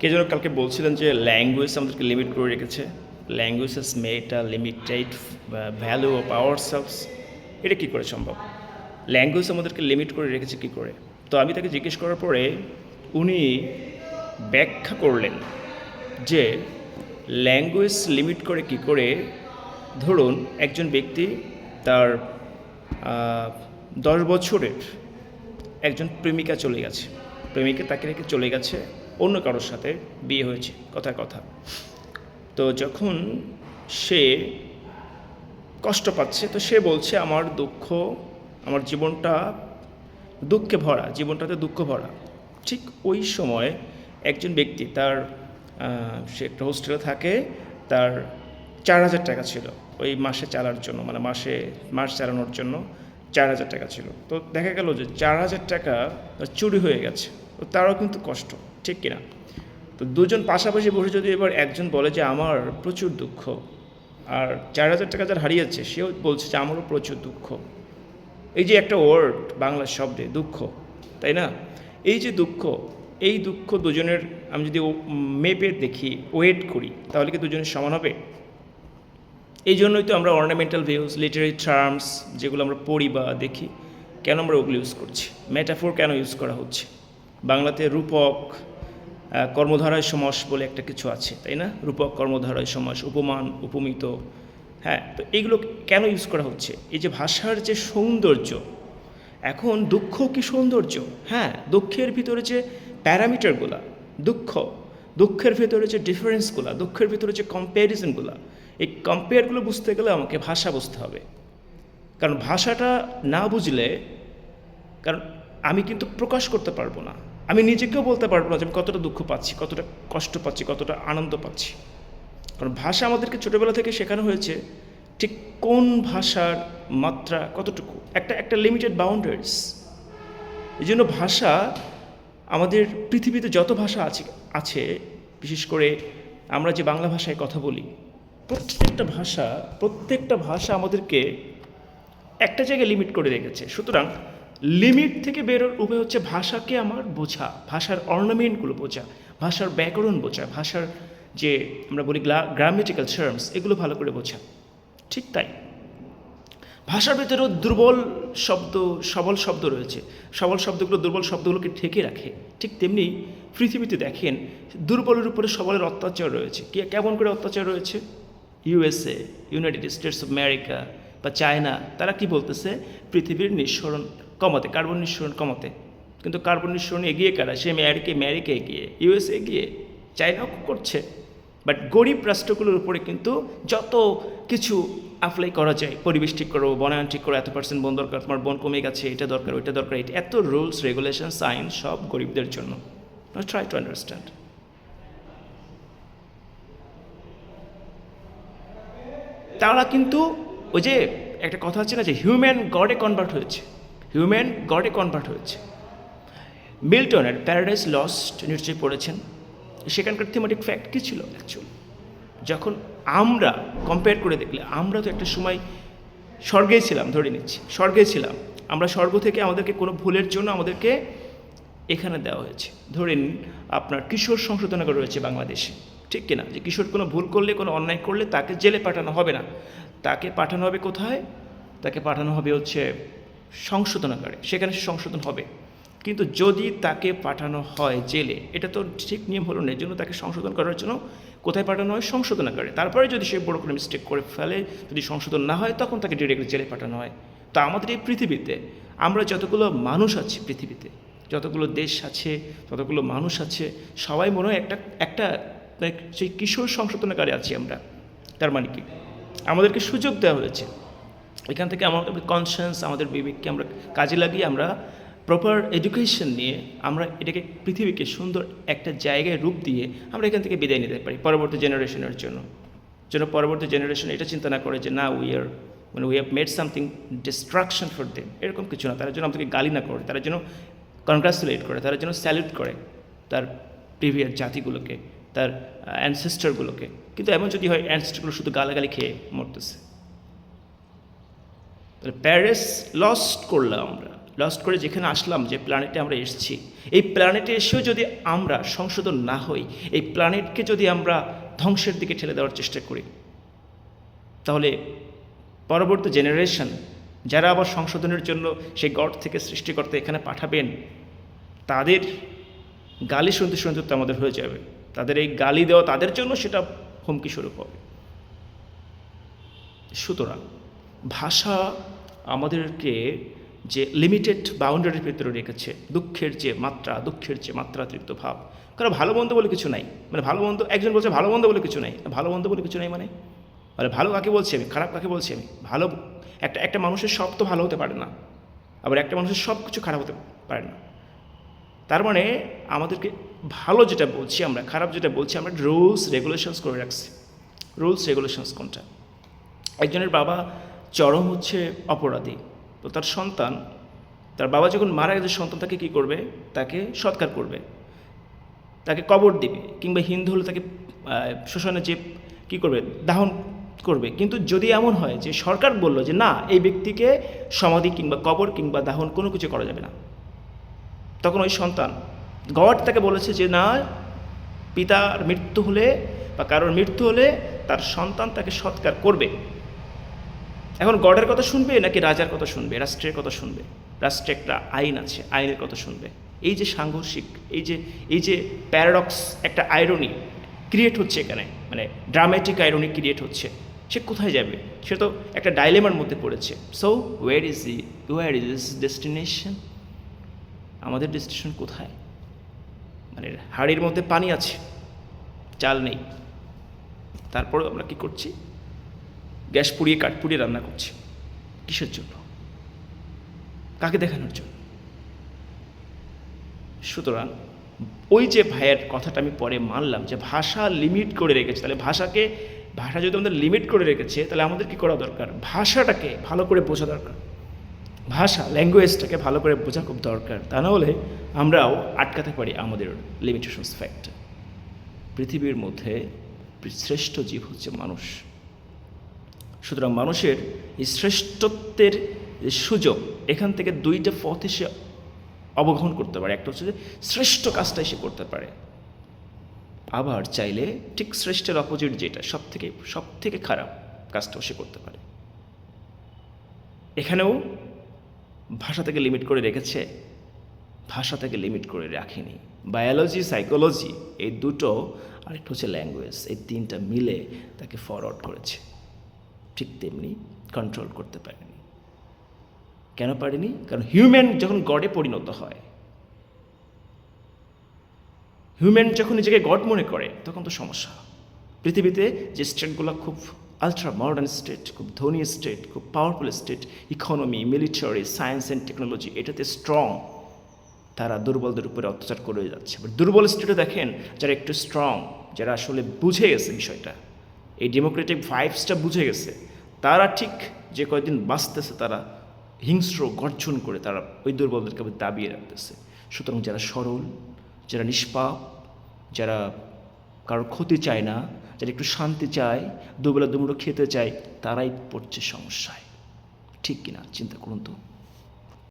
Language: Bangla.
কে যেন কালকে বলছিলেন যে ল্যাঙ্গুয়েজ আমাদেরকে লিমিট করে রেখেছে। Language is made a limited value of our selves এটা কী করে সম্ভব? ল্যাঙ্গুয়েজ আমাদেরকে লিমিট করে রেখেছে কী করে? তো আমি তাকে জিজ্ঞেস করার পরে উনি ব্যাখ্যা করলেন যে ল্যাঙ্গুয়েজ লিমিট করে কি করে? ধরুন একজন ব্যক্তি তার দশ বছরের একজন প্রেমিকা চলে গেছে। প্রেমিকা তাকে রেখে চলে গেছে। অন্য কারোর সাথে বিয়ে হয়েছে কথার কথা। তো যখন সে কষ্ট পাচ্ছে, তো সে বলছে, আমার দুঃখ, আমার জীবনটা দুঃখে ভরা, জীবনটাতে দুঃখ ভরা। ঠিক ওই সময় একজন ব্যক্তি তার সে একটা হোস্টেলে থাকে, তার চার হাজার টাকা ছিল। ওই মাসে চালার জন্য মানে মাসে, মাস চালানোর জন্য চার হাজার টাকা ছিল। তো দেখা গেল যে চার হাজার টাকা চুরি হয়ে গেছে। তারও কিন্তু কষ্ট, ঠিক কিনা? তো দুজন পাশাপাশি বসে যদি এবার একজন বলে যে আমার প্রচুর দুঃখ, আর চার হাজার টাকা যার হারিয়েছে, সেও বলছে যে আমারও প্রচুর দুঃখ। এই যে একটা ওয়ার্ড বাংলা শব্দে, দুঃখ, তাই না? এই যে দুঃখ, এই দুঃখ দুজনের, আমি যদি মেপে দেখি ওয়েট করি, তাহলে কি দুজনের সমান হবে? এই জন্যই তো আমরা অর্নামেন্টাল ভিউজ লিটারি টার্মস যেগুলো আমরা পড়ি বা দেখি, কেন আমরা ওগুলো ইউজ করছি? মেটাফোর কেন ইউজ করা হচ্ছে? বাংলাতে রূপক কর্মধারয় সমাস বলে একটা কিছু আছে, তাই না? রূপক, কর্মধারয় সমাস, উপমান, উপমিত। হ্যাঁ তো এইগুলো কেন ইউজ করা হচ্ছে? এই যে ভাষার যে সৌন্দর্য, এখন দুঃখ কি সৌন্দর্য? হ্যাঁ দুঃখের ভিতরে যে প্যারামিটারগুলা দুঃখ, দুঃখের ভিতরে যে ডিফারেন্সগুলো দুঃখের ভিতরে যে কম্প্যারিজনগুলো এই কম্পেয়ারগুলো বুঝতে গেলে আমাকে ভাষা বুঝতে হবে। কারণ ভাষাটা না বুঝলে, কারণ আমি কিন্তু প্রকাশ করতে পারব না। আমি নিজেকেও বলতে পারব না যে আমি কতটা দুঃখ পাচ্ছি, কতটা কষ্ট পাচ্ছি, কতটা আনন্দ পাচ্ছি। কারণ ভাষা আমাদেরকে ছোটোবেলা থেকে শেখানো হয়েছে ঠিক কোন ভাষার মাত্রা কতটুকু। একটা একটা লিমিটেড বাউন্ডারিজ এই জন্য ভাষা আমাদের পৃথিবীতে যত ভাষা আছে আছে, বিশেষ করে আমরা যে বাংলা ভাষায় কথা বলি, প্রত্যেকটা ভাষা প্রত্যেকটা ভাষা আমাদেরকে একটা জায়গায় লিমিট করে রেখেছে। সুতরাং লিমিট থেকে বেরোর উপায় হচ্ছে ভাষাকে আমার বোঝা, ভাষার অর্নামেন্টগুলো বোঝা, ভাষার ব্যাকরণ বোঝা, ভাষার যে আমরা বলি গ্রামেটিক্যাল টার্মস এগুলো ভালো করে বোঝা। ঠিক তাই। ভাষার ভেতরেও দুর্বল শব্দ, সবল শব্দ রয়েছে। সবল শব্দগুলো দুর্বল শব্দগুলোকে ঠেকে রাখে। ঠিক তেমনি পৃথিবীতে দেখেন, দুর্বলের উপরে সবলের অত্যাচার রয়েছে। কে কেমন করে অত্যাচার রয়েছে? USA United States of America বা চায়না তারা কি বলতেছে? পৃথিবীর নিঃসরণ কমাতে, কার্বন নিঃসরণ কমাতে। কিন্তু কার্বন নিঃসরণ এগিয়ে কারা? সে আমেরিকা আমেরিকা এগিয়ে ইউএসএ এগিয়ে চায়নাও করছে। বাট গরিব রাষ্ট্রগুলোর উপরে কিন্তু যত কিছু অ্যাপ্লাই করা যায়, পরিবেশ ঠিক করো, বনায়ন ঠিক করো, এত পার্সেন্ট বন দরকার, তোমার বন কমে গেছে, এটা দরকার, ওইটা দরকার, এটা, এত রুলস রেগুলেশন সাইন সব গরিবদের জন্য। ট্রাই টু আন্ডারস্ট্যান্ড তারা কিন্তু ওই যে একটা কথা আছে না যে হিউম্যান গডে কনভার্ট হয়েছে। হিউম্যান গডে কনভার্ট হয়েছে। মিল্টনের প্যারাডাইস লস্ট নিশ্চয়ই পড়েছেন। সেখানকার থিমেটিক ফ্যাক্ট কী ছিল অ্যাকচুয়ালি যখন আমরা কম্পেয়ার করে দেখলে, আমরা তো একটা সময় স্বর্গে ছিলাম, ধরে নিচ্ছি, স্বর্গে ছিলাম। আমরা স্বর্গ থেকে আমাদেরকে কোনো ভুলের জন্য আমাদেরকে এখানে দেওয়া হয়েছে। ধরে নিন, আপনার কিশোর সংশোধনাগার রয়েছে বাংলাদেশে, ঠিক কিনা? যে কিশোর কোনো ভুল করলে, কোনো অন্যায় করলে তাকে জেলে পাঠানো হবে না। তাকে পাঠানো হবে কোথায়? তাকে পাঠানো হবে হচ্ছে সংশোধনাগারে, সেখানে সে সংশোধন হবে। কিন্তু যদি তাকে পাঠানো হয় জেলে, এটা তো ঠিক নিয়ম হলো না জন্য তাকে সংশোধন করার জন্য কোথায় পাঠানো হয়? সংশোধনাগারে। তারপরে যদি সে বড় কোনো মিস্টেক করে ফেলে, যদি সংশোধন না হয়, তখন তাকে ডিরেক্টলি জেলে পাঠানো হয়। তো আমাদের এই পৃথিবীতে আমরা যতগুলো মানুষ আছি পৃথিবীতে, যতগুলো দেশ আছে যতগুলো মানুষ আছে, সবাই মনে হয় একটা একটা সেই কিশোর সংশোধনাগারে আছি আমরা। তার মানে কি? আমাদেরকে সুযোগ দেওয়া হয়েছে। এখান থেকে আমাদের কনসিয়াস আমাদের বিবেককে আমরা কাজে লাগিয়ে আমরা প্রপার এডুকেশন নিয়ে আমরা এটাকে পৃথিবীকে সুন্দর একটা জায়গায় রূপ দিয়ে আমরা এখান থেকে বিদায় নিতে পারি পরবর্তী জেনারেশনের জন্য। যেন পরবর্তী জেনারেশন এটা চিন্তা না করে যে, না উই আর মানে we have made something destruction for them এরকম কিছু না। তারা যেন আমাদেরকে গালি না করে, তারা যেন কনগ্রাচুলেট করে, তারা যেন স্যালুট করে তার প্রিভিয়াস জাতিগুলোকে, তার অ্যানসেস্টারগুলোকে কিন্তু এমন যদি হয় অ্যানসেস্টারগুলো শুধু গালাগালি খেয়ে মরতেছে। তাহলে প্যারিস লস্ট করলাম আমরা। লস্ট করে যেখানে আসলাম, যে প্ল্যানেটে আমরা এসেছি, এই প্ল্যানেটে এসেও যদি আমরা সংশোধন না হই, এই প্ল্যানেটকে যদি আমরা ধ্বংসের দিকে ঠেলে দেওয়ার চেষ্টা করি, তাহলে পরবর্তী জেনারেশন যারা আবার সংশোধনের জন্য সেই গড থেকে সৃষ্টিকর্তা এখানে পাঠাবেন, তাদের গালি শুনতে শুনতে তো আমাদের হয়ে যাবে। তাদের এই গালি দেওয়া তাদের জন্য সেটা হুমকি স্বরূপ হবে। সুতরাং ভাষা আমাদেরকে যে লিমিটেড বাউন্ডারির ভিতরে রেখেছে, দুঃখের যে মাত্রা, দুঃখের যে মাত্রাতিরিক্ত ভাব কারণ ভালো মন্দ বলে কিছু নাই। মানে ভালো মন্দ, একজন বলছে ভালো মন্দ বলে কিছু নাই। ভালো মন্দ বলে কিছু নাই মানে? মানে ভালো কাকে বলছি আমি? খারাপ কাকে বলছি আমি? ভালো, একটা একটা মানুষের সব তো ভালো হতে পারে না। আবার একটা মানুষের সব কিছু খারাপ হতে পারে না। তার মানে আমাদেরকে ভালো যেটা বলছি আমরা, খারাপ যেটা বলছি আমরা রুলস রেগুলেশনস করে রাখছি। রুলস রেগুলেশনস কোনটা? একজনের বাবা চরম হচ্ছে অপরাধী। তো তার সন্তান, তার বাবা যখন মারা গেছে, সন্তান তাকে কী করবে? তাকে সৎকার করবে। তাকে কবর দিবে কিংবা হিন্দু হলে তাকে শ্মশানে যে কী করবে? দাহন করবে। কিন্তু যদি এমন হয় যে সরকার বলল যে না, এই ব্যক্তিকে সমাধি কিংবা কবর কিংবা দাহন কোনো কিছু করা যাবে না, তখন ওই সন্তান, গড তাকে বলেছে যে না, পিতার মৃত্যু হলে বা কারোর মৃত্যু হলে তার সন্তান তাকে সৎকার করবে। এখন গডের কথা শুনবে নাকি রাজার কথা শুনবে? রাষ্ট্রের কথা শুনবে? রাষ্ট্রে একটা আইন আছে, আইনের কথা শুনবে। এই যে সাংঘর্ষিক, এই যে এই যে প্যারাডক্স একটা আইরনি ক্রিয়েট হচ্ছে এখানে মানে ড্রামেটিক আইরনি ক্রিয়েট হচ্ছে। সে কোথায় যাবে? সে তো একটা ডাইলেমার মধ্যে পড়েছে। সো ওয়ার ইজ ই ওয়ার ইজ ইস ডেস্টিনেশন আমাদের ডেস্টিনেশন কোথায়? মানে হাড়ির মধ্যে পানি আছে, চাল নেই। তারপরেও আমরা কি করছি? গ্যাস পুড়িয়ে কাঠ পুড়িয়ে রান্না করছি। কিসের জন্য? কাকে দেখানোর জন্য? সুতরাং ওই যে ভাইয়ের কথাটা আমি পরে মানলাম যে ভাষা লিমিট করে রেখেছে, তাহলে ভাষাকে, ভাষা যদি আমাদের লিমিট করে রেখেছে, তাহলে আমাদের কি করা দরকার? ভাষাটাকে ভালো করে বোঝা দরকার। ভাষা ল্যাঙ্গুয়েজটাকে ভালো করে বোঝা খুব দরকার। তা না হলে আমরাও আটকাতে পারি আমাদের লিমিটেশনস ফ্যাক্ট পৃথিবীর মধ্যে শ্রেষ্ঠ জীব হচ্ছে মানুষ। সুতরাং মানুষের শ্রেষ্ঠত্বের সুযোগ, এখান থেকে দুইটা পথে সে অবগ্রহণ করতে পারে। একটা হচ্ছে যে শ্রেষ্ঠ কাজটাই সে করতে পারে। আবার চাইলে ঠিক শ্রেষ্ঠের অপোজিট যেটা সব থেকে সব থেকে খারাপ কাজটাও সে করতে পারে। এখানেও ভাষা থেকে লিমিট করে রেখেছে, ভাষা থেকে লিমিট করে রাখেনি। বায়োলজি সাইকোলজি এই দুটো, আরেকটা হচ্ছে ল্যাঙ্গুয়েজ এই তিনটা মিলে তাকে ফরওয়ার্ড করেছে। ঠিক তেমনি কন্ট্রোল করতে পারেনি। কেন পারেনি? কারণ হিউম্যান যখন গডে পরিণত হয় হিউম্যান যখন নিজেকে গড মনে করে, তখন তো সমস্যা। পৃথিবীতে যে স্টেটগুলো খুব আলট্রা মডার্ন স্টেট খুব ধনী স্টেট খুব powerful state economy military science and technology এটাতে স্ট্রং তারা দুর্বলদের উপরে অত্যাচার করে যাচ্ছে। বাট দুর্বল স্টেটে দেখেন, যারা একটু স্ট্রং যারা আসলে বুঝে গেছে বিষয়টা। এই ডেমোক্রেটিক ভাইবসটা বুঝে গেছে। তারা ঠিক যে কয়েকদিন বাঁচতেছে, তারা হিংস্র, গর্জন করে তারা ওই দুর্বলদেরকে দাবিয়ে রাখতেছে। সুতরাং যারা সরল, যারা নিষ্পাপ, যারা কারোর ক্ষতি চায় না, যারা একটু শান্তি চায়, দুবেলা দুমুটো খেতে চায়, তারাই পড়ছে সমস্যায়। ঠিক কিনা? চিন্তা করুন তো।